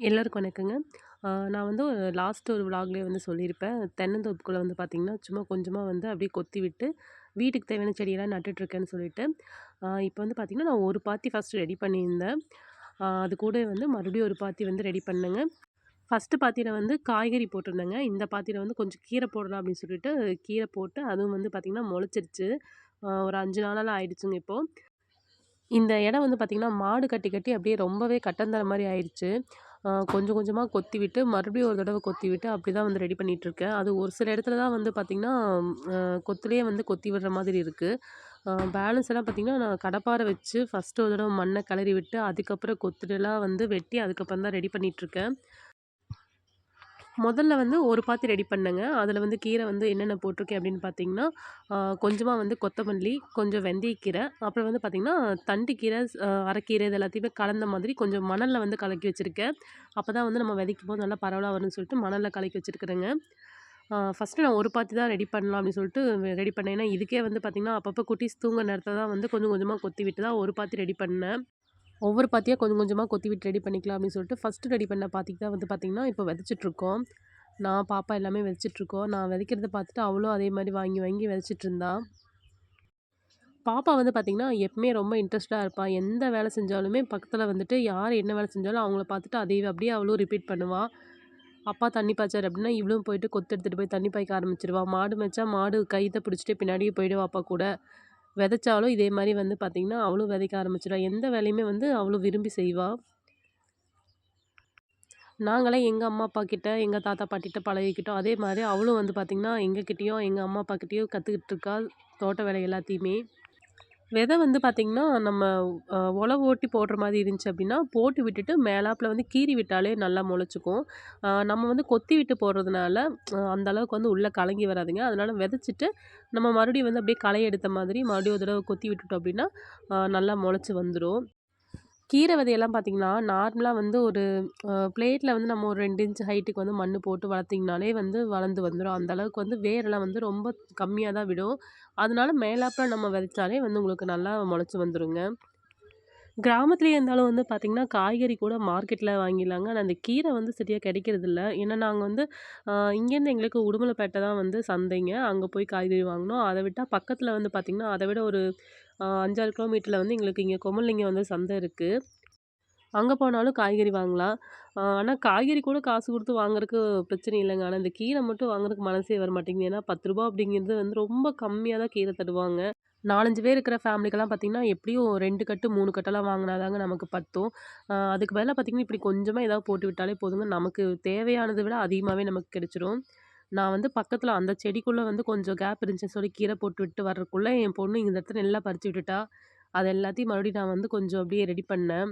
எல்லோருக்கும் வணக்கங்க. நான் வந்து லாஸ்ட் ஒரு விளாக்லயே வந்து சொல்லியிருப்பேன். தென்னந்தோப்புக்குள்ள வந்து பார்த்திங்கன்னா சும்மா கொஞ்சமாக வந்து அப்படியே கொத்தி விட்டு, வீட்டுக்கு தேவையான செடியெல்லாம் நட்டுட்ருக்கேன்னு சொல்லிட்டு, இப்போ வந்து பார்த்திங்கன்னா நான் ஒரு பாத்தி ஃபஸ்ட்டு ரெடி பண்ணியிருந்தேன். அது கூட வந்து மறுபடியும் ஒரு பாத்தி வந்து ரெடி பண்ணேங்க. ஃபர்ஸ்ட்டு பாத்தியில் வந்து காய்கறி போட்டிருந்தேங்க. இந்த பாத்தியில் வந்து கொஞ்சம் கீரை போடலாம் அப்படின்னு சொல்லிட்டு, கீரை போட்டு அதுவும் வந்து பார்த்திங்கன்னா முளைச்சிருச்சு ஒரு அஞ்சு நாளெல்லாம் ஆயிடுச்சுங்க இப்போது இந்த இடம் வந்து பார்த்திங்கன்னா மாடு கட்டி கட்டி அப்படியே ரொம்பவே கட்டந்தர மாதிரி ஆயிடுச்சு கொஞ்சம் கொஞ்சமாக கொத்தி விட்டு, மறுபடியும் ஒரு தடவை கொத்தி விட்டு, அப்படி தான் வந்து ரெடி பண்ணிகிட்ருக்கேன் அது ஒரு சில இடத்துல தான் வந்து பார்த்திங்கன்னா கொத்துலேயே வந்து கொத்தி விடுற மாதிரி இருக்குது பேலன்ஸ் எல்லாம் பார்த்திங்கன்னா நான் கடப்பாரை வச்சு ஃபர்ஸ்ட்டு ஒரு தடவை மண்ணை கிளறி விட்டு, அதுக்கப்புறம் கொத்துலாம் வந்து வெட்டி, அதுக்கப்புறம் தான் ரெடி பண்ணிகிட்ருக்கேன் முதல்ல வந்து ஒரு பாத்தி ரெடி பண்ணேங்க. அதில் வந்து கீரை வந்து என்னென்ன போட்டிருக்கேன் அப்படின்னு பார்த்தீங்கன்னா, கொஞ்சமாக வந்து கொத்தமல்லி, கொஞ்சம் வெந்தயக்கீரை, அப்புறம் வந்து பார்த்திங்கன்னா தண்டுக்கீரை, கீரை அரைக்கீரை இது எல்லாத்தையுமே கலந்த மாதிரி கொஞ்சம் மணலில் வந்து கலக்கி வச்சிருக்கேன். அப்பதான் வந்து நம்ம விதைக்கும்போது நல்லா பரவலாக வரும்னு சொல்லிட்டு மணலில் கலக்கி வச்சுருக்குறேங்க ஃபஸ்ட்டு நான் ஒரு பாத்தி தான் ரெடி பண்ணலாம் அப்படின்னு சொல்லிட்டு ரெடி பண்ணேன். ஏன்னா, இதுக்கே வந்து பார்த்திங்கன்னா அப்பப்போ குட்டிஸ் தூங்க நேரத்தை தான் வந்து கொஞ்சம் கொஞ்சமாக கொத்தி விட்டு தான் ஒரு பாத்தி ரெடி பண்ணேன். ஒவ்வொரு பாத்தியாக கொஞ்சம் கொஞ்சமாக கொத்தி விட்டு ரெடி பண்ணிக்கலாம் அப்படின்னு சொல்லிட்டு, ஃபஸ்ட்டு ரெடி பண்ண பாத்திக்கு தான் வந்து பார்த்தீங்கன்னா, இப்போ விதைச்சிட்ருக்கோம் நான், பாப்பா எல்லாமே விதைச்சிட்டுருக்கோம். நான் விதைக்கிறத பார்த்துட்டு அவளும் அதே மாதிரி வாங்கி வாங்கி விதைச்சிட்டுருந்தா. பாப்பா வந்து பார்த்திங்கன்னா எப்பவுமே ரொம்ப இன்ட்ரெஸ்ட்டா இருப்பாள் எந்த வேலை செஞ்சாலுமே பக்கத்தில் வந்துட்டு யார் என்ன வேலை செஞ்சாலும் அவங்கள பார்த்துட்டு அதையே அப்படியே அவளும் ரிப்பீட் பண்ணுவாள் அப்பா தண்ணி பாய்ச்சார் அப்படின்னா, இவ்வளோ போயிட்டு கொத்து எடுத்துகிட்டு போய் தண்ணி பாய்க்க ஆரம்பிச்சிருவா மாடு மேய்ச்சா மாடு கயித்த பிடிச்சிட்டு பின்னாடியே போயிடுவா அப்பா கூட. விதைச்சாலும் இதே மாதிரி வந்து பார்த்திங்கன்னா அவளும் விதைக்க ஆரம்பிச்சுருவா. எந்த வேலையுமே வந்து அவளும் விரும்பி செய்வாள் நாங்களே எங்கள் அம்மா, அப்பா கிட்ட, எங்கள் தாத்தா, பாட்டிகிட்ட பழகிக்கிட்டோம். அதே மாதிரி அவளும் வந்து பார்த்திங்கன்னா எங்ககிட்டயும், எங்கள் அம்மா, அப்பா கிட்டேயும் கற்றுக்கிட்டு இருக்கா, தோட்ட வேலை எல்லாத்தையுமே. விதை வந்து பார்த்திங்கன்னா நம்ம ஒழவு உழவு ஓட்டி போடுற மாதிரி இருந்துச்சு அப்படின்னா, போட்டு விட்டுட்டு மேலாப்பில் வந்து கீறி விட்டாலே நல்லா முளைச்சிக்கும் நம்ம வந்து கொத்தி விட்டு போடுறதுனால, அந்த அளவுக்கு வந்து உள்ளே கலங்கி வராதுங்க. அதனால் விதைச்சிட்டு, நம்ம மறுபடியும் வந்து அப்படியே களை எடுத்த மாதிரி மறுபடியும் ஒரு தடவை கொத்தி விட்டுட்டோம் அப்படின்னா, நல்லா முளைச்சி வந்துடும் கீரை விதையெல்லாம் பார்த்திங்கன்னா நார்மலாக வந்து ஒரு பிளேட்டில் வந்து நம்ம ஒரு ரெண்டு இன்ச் ஹைட்டுக்கு வந்து மண் போட்டு வளர்த்திங்கனாலே வந்து வளர்ந்து வந்துடும் அந்த அளவுக்கு வந்து வேரெல்லாம் வந்து ரொம்ப கம்மியாக தான் விடும். அதனால மேலாப்பில் நம்ம விதைச்சாலே வந்து உங்களுக்கு நல்லா முளச்சி வந்துடுங்க கிராமத்திலேயே இருந்தாலும் வந்து பார்த்திங்கன்னா காய்கறி கூட மார்க்கெட்டில் வாங்கிடலாங்க. ஆனால் அந்த கீரை வந்து சரியாக கிடைக்கிறதில்ல. ஏன்னா நாங்கள் வந்து இங்கேருந்து எங்களுக்கு உடுமலைப்பேட்டை தான் வந்து சந்தைங்க. அங்கே போய் காய்கறி வாங்கினோம் அதை விட்டால் பக்கத்தில் வந்து பார்த்திங்கன்னா அதை விட ஒரு அஞ்சாறு கிலோமீட்டரில் வந்து எங்களுக்கு இங்கே கொமல்லிங்க வந்து சந்தை இருக்குது அங்கே போனாலும் காய்கறி வாங்கலாம். ஆனால் காய்கறி கூட காசு கொடுத்து வாங்குறதுக்கு பிரச்சனை இல்லைங்க ஆனால் இந்த கீரை மட்டும் வாங்குறதுக்கு மனசே வர மாட்டேங்குது ஏன்னா பத்து ரூபா அப்படிங்கிறது வந்து ரொம்ப கம்மியாக தான் கீரை தருவாங்க. 4, 5 பேர் இருக்கிற ஃபேமிலிக்கெல்லாம் பார்த்தீங்கன்னா, எப்படியும் ரெண்டு கட்டு, மூணு கட்டெல்லாம் வாங்குனா தாங்க நமக்கு பத்தும். அதுக்கு பதிலாக பார்த்தீங்கன்னா, இப்படி கொஞ்சமாக ஏதாவது போட்டு விட்டாலே போதுங்க. நமக்கு தேவையானதை விட அதிகமாகவே நமக்கு கிடச்சிரும் நான் வந்து பக்கத்தில் அந்த செடிக்குள்ளே வந்து கொஞ்சம் கேப் இருந்துச்சுன்னு சொல்லி கீரை போட்டு விட்டு வர்றதுக்குள்ளே என் பொண்ணு இந்த இடத்துல நல்லா பறித்து விட்டுட்டா. அது எல்லாத்தையும் மறுபடியும் நான் வந்து கொஞ்சம் அப்படியே ரெடி பண்ணேன்.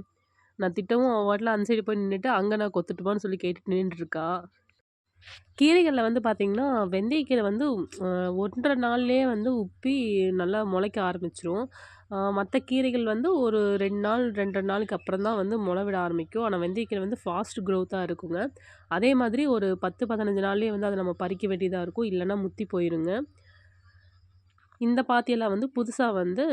நான் திட்டவும் அவ அந்த சைடு போய் நின்றுட்டு அங்கே நான் கொத்துட்டுமான்னு சொல்லி கேட்டுட்டு நின்றுருக்கா கீரைகளில் வந்து பார்த்திங்கன்னா வெந்தயக்கீரை வந்து ஒன்றரை நாள்லேயே வந்து உப்பி நல்லா முளைக்க ஆரம்பிச்சிரும் மற்ற கீரைகள் வந்து ஒரு ரெண்டு நாள், 2 1/2 நாளுக்கு அப்புறம் தான் வந்து முள விட ஆரம்பிக்கும். ஆனால் வெந்தயக்கீரை வந்து ஃபாஸ்ட் க்ரோத்தாக இருக்குங்க. அதே மாதிரி ஒரு பத்து பதினஞ்சு நாள்லேயே வந்து அதை நம்ம பறிக்க வேண்டியதாக இருக்கும். இல்லைன்னா முத்தி போயிருங்க. இந்த பாத்தியெல்லாம் வந்து புதுசாக வந்து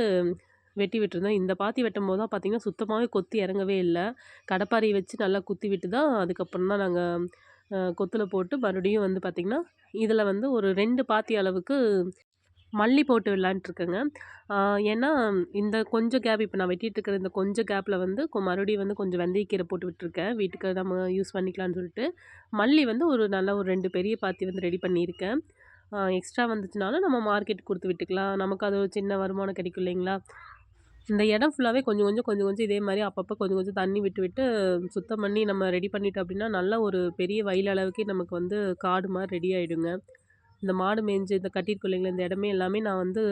வெட்டி விட்டுருந்தேன். இந்த பாத்தி வெட்டும்போது தான் பார்த்திங்கன்னா சுத்தமாகவே கொத்தி இறங்கவே இல்லை கடப்பாரி வச்சு நல்லா குத்தி விட்டு தான் அதுக்கப்புறம் தான் நாங்கள் கொத்தில் போட்டு மறுபடியும் வந்து பார்த்திங்கன்னா இதில் வந்து ஒரு ரெண்டு பாத்தி அளவுக்கு மல்லி போட்டு விடலான்ட்ருக்கேங்க ஏன்னா, இந்த கொஞ்சம் கேப் இப்போ நான் வெட்டிகிட்டு இருக்கிற இந்த கொஞ்சம் கேப்பில் வந்து கொ மறுபடியும் வந்து கொஞ்சம் வெந்தயக்கீரை போட்டு விட்டுருக்கேன். வீட்டுக்கு நம்ம யூஸ் பண்ணிக்கலான்னு சொல்லிட்டு. மல்லி வந்து ஒரு நல்ல ஒரு ரெண்டு பெரிய பாத்தி வந்து ரெடி பண்ணியிருக்கேன். எக்ஸ்ட்ரா வந்துச்சுனாலும் நம்ம மார்க்கெட் கொடுத்து விட்டுக்கலாம். நமக்கு அது ஒரு சின்ன வருமானம் கிடைக்கும் இல்லைங்களா? இந்த இடம் ஃபுல்லாகவே கொஞ்சம் கொஞ்சம் கொஞ்சம் கொஞ்சம் இதே மாதிரி அப்பப்போ கொஞ்சம் கொஞ்சம் தண்ணி விட்டு விட்டு சுத்தம் பண்ணி நம்ம ரெடி பண்ணிட்டோம் அப்படின்னா, நல்ல ஒரு பெரிய வயல் அளவுக்கே நமக்கு வந்து காடு மாதிரி ரெடி ஆகிடுங்க இந்த மாடு மேய்ஞ்சு இந்த கட்டியிருக்கோம் இல்லைங்களா? இந்த இடமே எல்லாமே நான் வந்து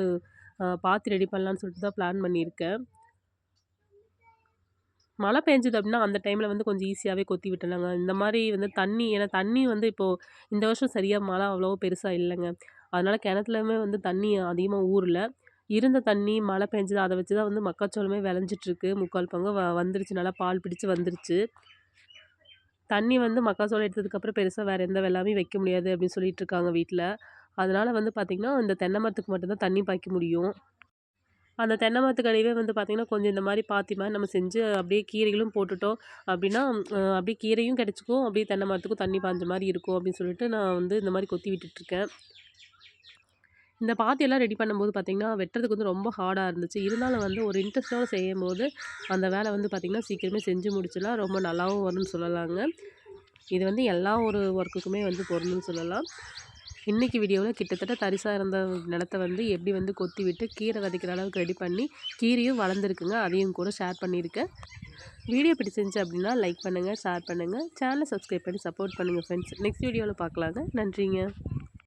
பார்த்து ரெடி பண்ணலான்னு சொல்லிட்டு தான் பிளான் பண்ணியிருக்கேன். மழை பெஞ்சது அப்படின்னா, அந்த டைமில் வந்து கொஞ்சம் ஈஸியாகவே கொத்தி விட்டுடலாங்க. இந்த மாதிரி வந்து தண்ணி ஏன்னா தண்ணி வந்து இப்போது இந்த வருஷம் சரியாக மழை அவ்வளோ பெருசாக இல்லைங்க அதனால் கிணத்துலையுமே வந்து தண்ணி அதிகமாக ஊறல. இருந்த தண்ணி, மழை பெஞ்சது அதை வச்சு தான் வந்து மக்காச்சோளமே விளைஞ்சிட்டுருக்கு. 3/4 பங்கு வ வந்துருச்சு. நல்லா பால் பிடிச்சு வந்துருச்சு. தண்ணி வந்து மக்காச்சோளம் எடுத்ததுக்கப்புறம் பெருசாக வேறு எந்த வெள்ளாமையும் வைக்க முடியாது அப்படின்னு சொல்லிட்டுருக்காங்க வீட்டில் அதனால் வந்து பார்த்திங்கன்னா இந்த தென்னை மரத்துக்கு மட்டும்தான் தண்ணி பாய்க்க முடியும். அந்த தென்னை மரத்துக்கடியிலே வந்து பார்த்திங்கன்னா கொஞ்சம் இந்த மாதிரி பாத்தி மாதிரி நம்ம செஞ்சு அப்படியே கீரைகளும் போட்டுட்டோம் அப்படின்னா அப்படியே கீரையும் கிடச்சிக்கும் அப்படியே தென்னை மரத்துக்கும் தண்ணி பாய்ஞ்ச மாதிரி இருக்கும் அப்படின்னு சொல்லிட்டு நான் வந்து இந்த மாதிரி கொத்தி விட்டுட்ருக்கேன் இந்த பாத்தியெல்லாம் ரெடி பண்ணும்போது பார்த்திங்கன்னா வெட்டுறதுக்கு வந்து ரொம்ப ஹார்டாக இருந்துச்சு. இருந்தாலும் வந்து ஒரு இன்ட்ரெஸ்ட்டோடு செய்யும்போது அந்த வேலை வந்து பார்த்திங்கன்னா சீக்கிரமே செஞ்சு முடிச்சிடலாம். ரொம்ப நல்லாவும் வரும்னு சொல்லலாங்க. இது வந்து எல்லா ஒரு ஒர்க்குக்குமே வந்து பொருந்துன்னு சொல்லலாம். இன்றைக்கி வீடியோவில் கிட்டத்தட்ட தரிசாக இருந்த நிலத்த வந்து எப்படி வந்து கொத்தி விட்டு கீரை விதைக்கிற அளவுக்கு ரெடி பண்ணி கீரையும் வளர்ந்துருக்குங்க. அதையும் கூட ஷேர் பண்ணியிருக்கேன். வீடியோ பிடிச்சிருந்துச்சு அப்படின்னா லைக் பண்ணுங்கள் ஷேர் பண்ணுங்கள் சேனலை சப்ஸ்கிரைப் பண்ணி சப்போர்ட் பண்ணுங்கள் ஃப்ரெண்ட்ஸ் நெக்ஸ்ட் வீடியோவில் பார்க்கலாங்க. நன்றிங்க.